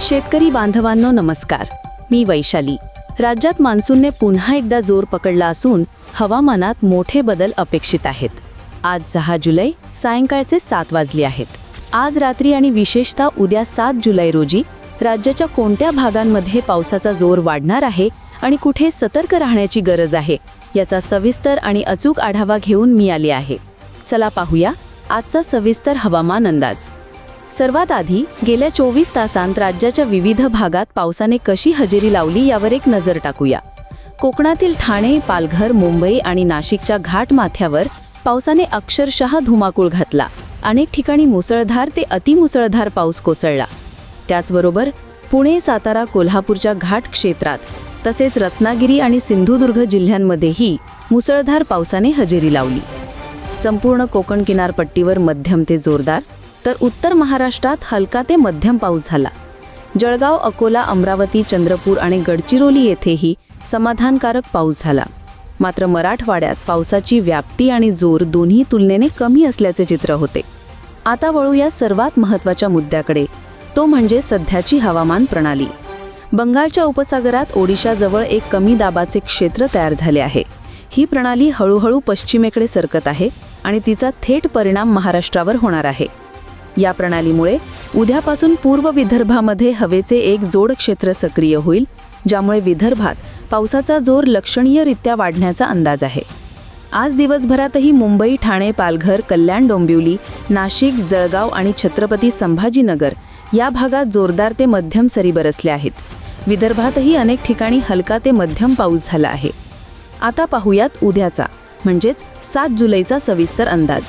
शेतकरी बांधवांनो नमस्कार. मी वैशाली. राज्यात मान्सूनने पुन्हा एकदा जोर पकडला असून हवामानात मोठे बदल अपेक्षित आहेत. आज सहा जुलै सायंकाळचे सात वाजले आहेत. आज रात्री आणि विशेषतः उद्या सात जुलै रोजी राज्याच्या कोणत्या भागांमध्ये पावसाचा जोर वाढणार आहे आणि कुठे सतर्क राहण्याची गरज आहे याचा सविस्तर आणि अचूक आढावा घेऊन मी आले आहे. चला पाहूया आजचा सविस्तर हवामान अंदाज. सर्वात आधी गेल्या चोवीस तासांत राज्याच्या विविध भागात पावसाने कशी हजेरी लावली यावर एक नजर टाकूया. कोकणातील ठाणे पालघर मुंबई आणि नाशिकच्या घाटमाथ्यावर पावसाने अक्षरशः धुमाकूळ घातला. अनेक ठिकाणी मुसळधार ते अतिमुसळधार पाऊस कोसळला. त्याचबरोबर पुणे सातारा कोल्हापूरच्या घाट क्षेत्रात तसेच रत्नागिरी आणि सिंधुदुर्ग जिल्ह्यांमध्येही मुसळधार पावसाने हजेरी लावली. संपूर्ण कोकण किनारपट्टीवर मध्यम ते जोरदार तर उत्तर महाराष्ट्रात हलका ते मध्यम पाऊस झाला. जळगाव अकोला अमरावती चंद्रपूर आणि गडचिरोली येथेही समाधानकारक पाऊस झाला. मात्र मराठवाड्यात पावसाची व्याप्ती आणि जोर दोन्ही तुलनेने कमी असल्याचे चित्र होते. आता वळू या सर्वात महत्त्वाच्या मुद्द्याकडे. तो म्हणजे सध्याची हवामान प्रणाली. बंगालच्या उपसागरात ओडिशाजवळ एक कमी दाबाचे क्षेत्र तयार झाले आहे. ही प्रणाली हळूहळू पश्चिमेकडे सरकत आहे आणि तिचा थेट परिणाम महाराष्ट्रावर होणार आहे. या प्रणालीमुळे उद्यापासून पूर्व विदर्भामध्ये हवेचे एक जोड क्षेत्र सक्रिय होईल ज्यामुळे विदर्भात पावसाचा जोर लक्षणीयरित्या वाढण्याचा अंदाज आहे. आज दिवसभरातही मुंबई ठाणे पालघर कल्याण डोंबिवली नाशिक जळगाव आणि छत्रपती संभाजीनगर या भागात जोरदार ते मध्यम सरी बरसल्या आहेत. विदर्भातही अनेक ठिकाणी हलका ते मध्यम पाऊस झाला आहे. आता पाहूयात उद्याचा म्हणजेच सात जुलैचा सविस्तर अंदाज.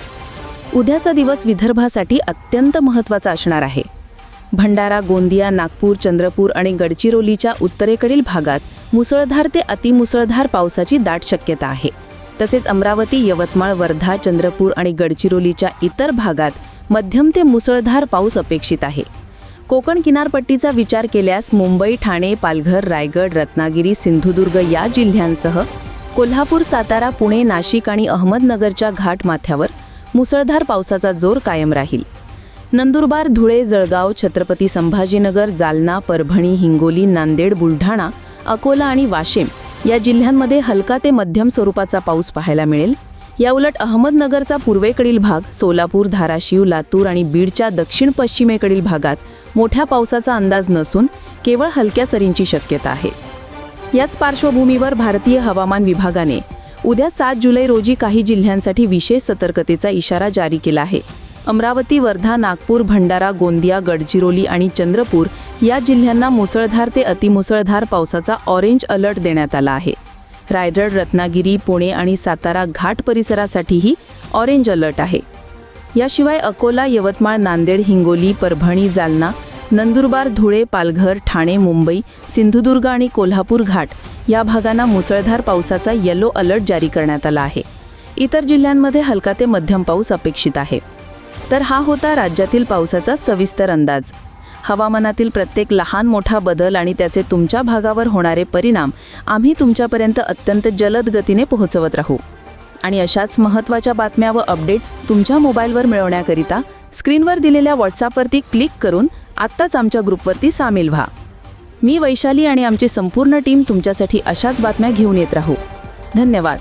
उद्याचा दिवस विदर्भासाठी अत्यंत महत्त्वाचा असणार आहे. भंडारा गोंदिया नागपूर चंद्रपूर आणि गडचिरोलीच्या उत्तरेकडील भागात मुसळधार ते अतिमुसळधार पावसाची दाट शक्यता आहे. तसेच अमरावती यवतमाळ वर्धा चंद्रपूर आणि गडचिरोलीच्या इतर भागात मध्यम ते मुसळधार पाऊस अपेक्षित आहे. कोकण किनारपट्टीचा विचार केल्यास मुंबई ठाणे पालघर रायगड रत्नागिरी सिंधुदुर्ग या जिल्ह्यांसह कोल्हापूर सातारा पुणे नाशिक आणि अहमदनगरच्या घाटमाथ्यावर मुसळधार पावसाचा जोर कायम राहील. नंदुरबार धुळे जळगाव छत्रपती संभाजीनगर जालना परभणी हिंगोली नांदेड बुलढाणा अकोला आणि वाशिम या जिल्ह्यांमध्ये हलका ते मध्यम स्वरूपाचा पाऊस पाहायला मिळेल. याउलट अहमदनगरचा पूर्वेकडील भाग सोलापूर धाराशिव लातूर आणि बीडच्या दक्षिण पश्चिमेकडील भागात मोठ्या पावसाचा अंदाज नसून केवळ हलक्या सरींची शक्यता आहे. याच पार्श्वभूमीवर भारतीय हवामान विभागाने उद्या सात जुलै रोजी काही जिल्ह्यांसाठी विशेष सतर्कतेचा इशारा जारी केला आहे. अमरावती वर्धा नागपूर भंडारा गोंदिया गडचिरोली आणि चंद्रपूर या जिल्ह्यांना मुसळधार ते अतिमुसळधार पावसाचा ऑरेंज अलर्ट देण्यात आला आहे. रायगड रत्नागिरी पुणे आणि सातारा घाट परिसरासाठीही ऑरेंज अलर्ट आहे. याशिवाय अकोला यवतमाळ नांदेड हिंगोली परभणी जालना नंदुरबार धुळे पालघर ठाणे मुंबई सिंधुदुर्ग आणि कोल्हापूर घाट या भागांना मुसळधार पावसाचा येलो अलर्ट जारी करण्यात आला आहे. इतर जिल्ह्यांमध्ये हलका ते मध्यम पाऊस अपेक्षित आहे. तर हा होता राज्यातील पावसाचा सविस्तर अंदाज. हवामानातील प्रत्येक लहान मोठा बदल आणि त्याचे तुमच्या भागावर होणारे परिणाम आम्ही तुमच्यापर्यंत अत्यंत जलद गतीने पोहोचवत राहू. आणि अशाच महत्त्वाच्या बातम्या व अपडेट्स तुमच्या मोबाईलवर मिळवण्याकरिता स्क्रीनवर दिलेल्या व्हॉट्सॲपवरती क्लिक करून आत्ताच आमच्या ग्रुपवरती सामील व्हा. मी वैशाली आणि आमची संपूर्ण टीम तुमच्यासाठी अशाच बातम्या घेऊन येत राहू. धन्यवाद.